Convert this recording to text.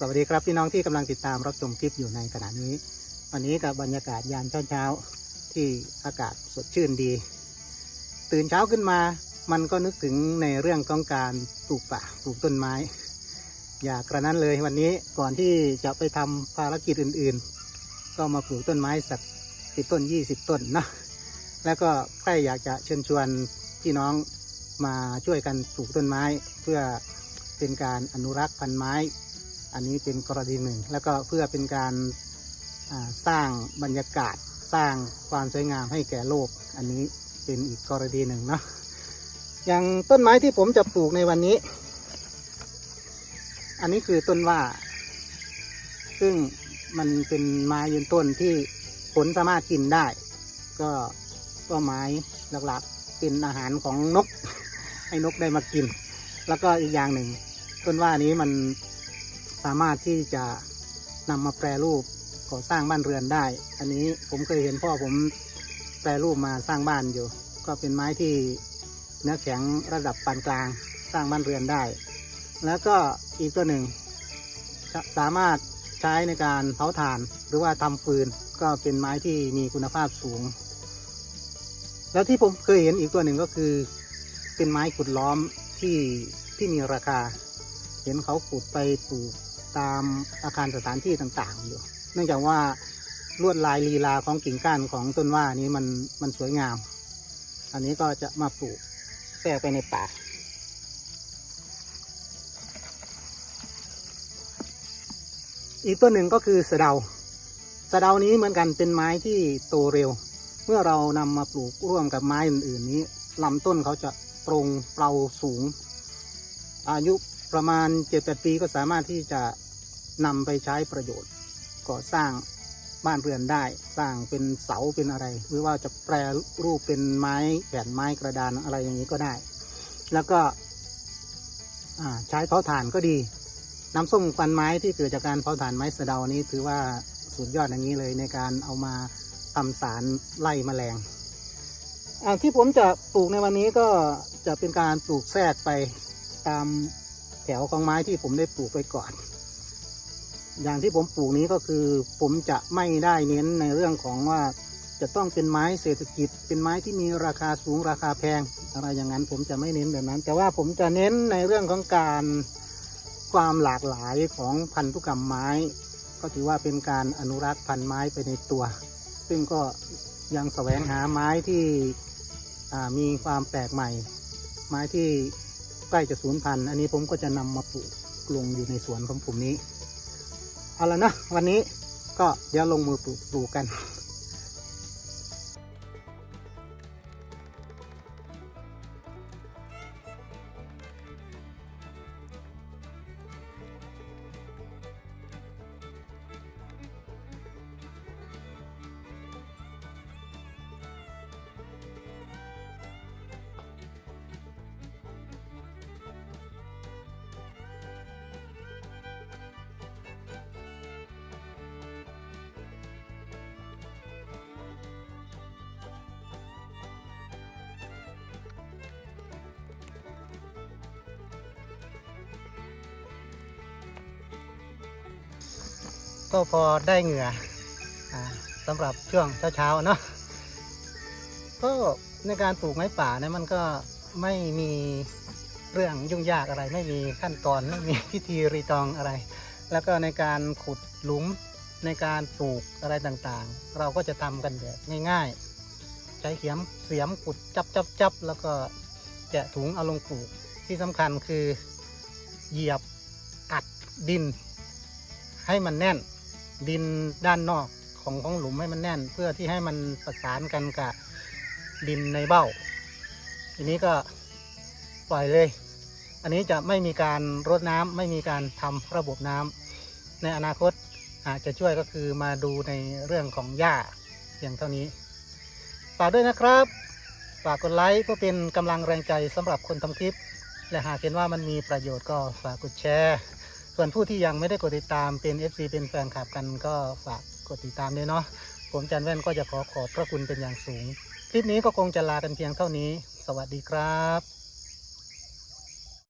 สวัสดีครับพี่น้องที่กำลังติดตามรับชมคลิปอยู่ในขณะนี้ วันนี้กับบรรยากาศยามเช้าๆที่อากาศสดชื่นดี ตื่นเช้าขึ้นมา มันก็นึกถึงในเรื่องของการปลูกป่าปลูกต้นไม้ อยากกระนั้นเลยวันนี้ก่อนที่จะไปทำภารกิจอื่นๆ ก็มาปลูกต้นไม้สักสิบต้นยี่สิบต้นนะแล้วก็ใครอยากจะเชิญชวนพี่น้องมาช่วยกันปลูกต้นไม้ เพื่อเป็นการอนุรักษ์พันธุ์ไม้ อันนี้เป็นกรณีหนึ่ง แล้วก็เพื่อเป็นการสร้างบรรยากาศสร้างความสวยงามให้แก่โลก อันนี้เป็นอีกกรณีหนึ่งเนาะอย่างต้นไม้ที่ผมจะปลูกในวันนี้ อันนี้คือต้นว่า ซึ่งมันเป็นไม้ยืนต้นที่ผลสามารถกินได้ ก็ก็ไม้หลักๆเป็นอาหารของนก ให้นกได้มากิน แล้วก็อีกอย่างหนึ่งต้นว่านี้มัน สามารถที่จะนำมาแปรรูปก่อสร้างบ้านเรือนได้ อันนี้ผมเคยเห็นพ่อผมแปรรูปมาสร้างบ้านอยู่ ก็เป็นไม้ที่เนื้อแข็งระดับปานกลางสร้างบ้านเรือนได้ แล้วก็อีกตัวหนึ่ง สามารถใช้ในการเผาถ่านหรือว่าทำฟืนก็เป็นไม้ที่มีคุณภาพสูง แล้วที่ผมเคยเห็นอีกตัวหนึ่งก็คือ เป็นไม้ขุดล้อมที่ที่มีราคา เห็นเขาขุดไปปลูก ตามอาคารสถานที่ต่างๆอยู่ เนื่องจากว่าลวดลายลีลาของกิ่งก้านของต้นว่านี้มันมันสวยงาม อันนี้ก็จะมาปลูกแทรกไปในป่าอีกตัวหนึ่งก็คือสะเดาสะเดานี้เหมือนกันเป็นไม้ที่โตเร็ว เมื่อเรานำมาปลูกร่วมกับไม้อื่นๆนี้ลำต้นเขาจะตรงเปราสูง อายุ ประมาณเจ็ดแปดปีก็สามารถที่จะนำไปใช้ประโยชน์ก่อสร้างบ้านเรือนได้สร้างเป็นเสาเป็นอะไร หรือว่าจะแปรรูปเป็นไม้แผ่นไม้กระดานอะไรอย่างนี้ก็ได้ แล้วก็ใช้เผาถ่านก็ดี น้ำส้มควันไม้ที่เกิดจากการเผาถ่านไม้สะเดานี้ถือว่าสุดยอดอย่างนี้เลยในการเอามาทำสารไล่แมลงที่ผมจะปลูกในวันนี้ก็จะเป็นการปลูกแทรกไปตาม ถวของไม้ที่ผมได้ปลูกไปก่อน อย่างที่ผมปลูกนี้ก็คือ ผมจะไม่ได้เน้นในเรื่องของว่าจะต้องเป็นไม้เศรษฐกิจ เป็นไม้ที่มีราคาสูงราคาแพง อะไรอย่างนั้นผมจะไม่เน้นแบบนั้น แต่ว่าผมจะเน้นในเรื่องของการความหลากหลายของพันธุกรรมไม้ ก็ถือว่าเป็นการอนุรักษ์พันธุ์ไม้ไปในตัว ซึ่งก็ยังแสวงหาไม้ที่มีความแปลกใหม่ ไม้ที่ ใกล้จะสูญพันธุ์อันนี้ผมก็จะนำมาปลูกลงอยู่ในสวนของผมนี้ เอาละนะวันนี้ก็เดี๋ยวลงมือปลูกปลูกกัน ก็พอได้เหงื่ออสำหรับช่วงเช้าๆเนาะก็ในการปลูกไม้ป่าเนี่ยมันก็ไม่มีเรื่องยุ่งยากอะไร ไม่มีขั้นตอนไม่มีพิธีรีตองอะไร แล้วก็ในการขุดหลุมในการปลูกอะไรต่างๆ เราก็จะทำกันแบบง่ายๆ ใช้เขียมเสียมขุดจับจับจับแล้วก็แกะถุงเอาลงปลูกที่สำคัญคือเหยียบอัดดิน ให้มันแน่น ดินด้านนอกของของหลุมให้มันแน่น เพื่อที่ให้มันประสานกันกับดินในเบ้า ทีนี้ก็ปล่อยเลย อันนี้จะไม่มีการรดน้ำไม่มีการทำระบบน้ำในอนาคตอาจจะช่วยก็คือมาดูในเรื่องของหญ้าเพียงเท่านี้ฝากด้วยนะครับฝากกดไลค์เพื่อเป็นกำลังแรงใจสำหรับคนทำคลิป และหากเห็นว่ามันมีประโยชน์ก็ฝากกดแชร์ ส่วนผู้ที่ยังไม่ได้กดติดตามเป็น FC เป็นแฟนคลับกันก็ฝากกดติดตามด้วยเนาะผมจันแว่นก็จะขอขอบพระคุณเป็นอย่างสูง คลิปนี้ก็คงจะลากันเพียงเท่านี้ สวัสดีครับ